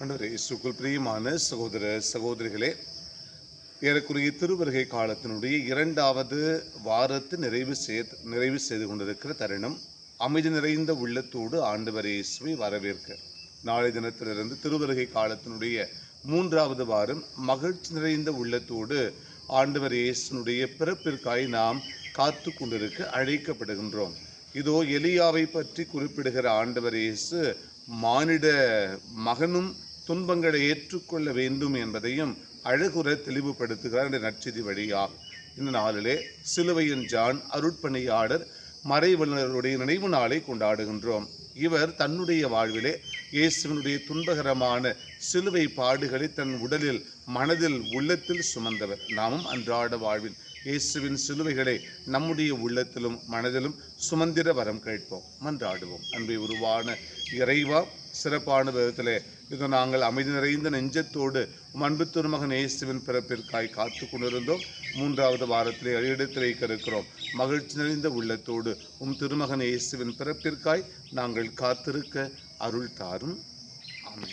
ஆண்டவரே இயேசுக்குள் பிரியமான சகோதர சகோதரிகளே ஏறக்குறைய திருவருகை காலத்தினுடைய இரண்டாவது வாரத்து நிறைவு செய்து நிறைவு செய்து கொண்டிருக்கிற தருணம் அமைதி நிறைந்த உள்ளத்தோடு ஆண்டவர் இயேசுவை வரவேற்க. நாளை தினத்திலிருந்து திருவருகை காலத்தினுடைய மூன்றாவது வாரம் மகிழ்ச்சி நிறைந்த உள்ளத்தோடு ஆண்டவர் இயேசுனுடைய பிறப்பிற்காய் நாம் காத்து கொண்டிருக்க அழைக்கப்படுகின்றோம். இதோ எலியாவை பற்றி குறிப்பிடுகிற ஆண்டவர் இயேசு மானிட மகனும் துன்பங்களை ஏற்றுக்கொள்ள வேண்டும் என்பதையும் அழகுற தெளிவுபடுத்துகிறார் இந்த நற்செய்தி வழியாக இந்த நாளிலே சிலுவையின் ஜான் அருட்பணியாளர் மறைவல்லருடைய நினைவு நாளை கொண்டாடுகின்றோம். இவர் தன்னுடைய வாழ்விலே இயேசுவினுடைய துன்பகரமான சிலுவை பாடுகளை தன் உடலில் மனதில் உள்ளத்தில் சுமந்தவர். நாமும் அன்றாட வாழ்வில் இயேசுவின் சிலுவைகளை நம்முடைய உள்ளத்திலும் மனதிலும் சுமந்திர வரம் கேட்போம் மன்றாடுவோம். அன்பை உருவான இறைவா சிறப்பான விதத்திலே இது நாங்கள் அமைதி நிறைந்த நெஞ்சத்தோடு உம் அன்பு திருமகன் இயேசுவின் பிறப்பிற்காய் காத்து கொண்டிருந்தோம். மூன்றாவது வாரத்திலே எடுத்து இருக்கிறோம். மகிழ்ச்சி நிறைந்த உள்ளத்தோடு உம் திருமகன் இயேசுவின் பிறப்பிற்காய் நாங்கள் காத்திருக்க అరుళ్తారును ఆమె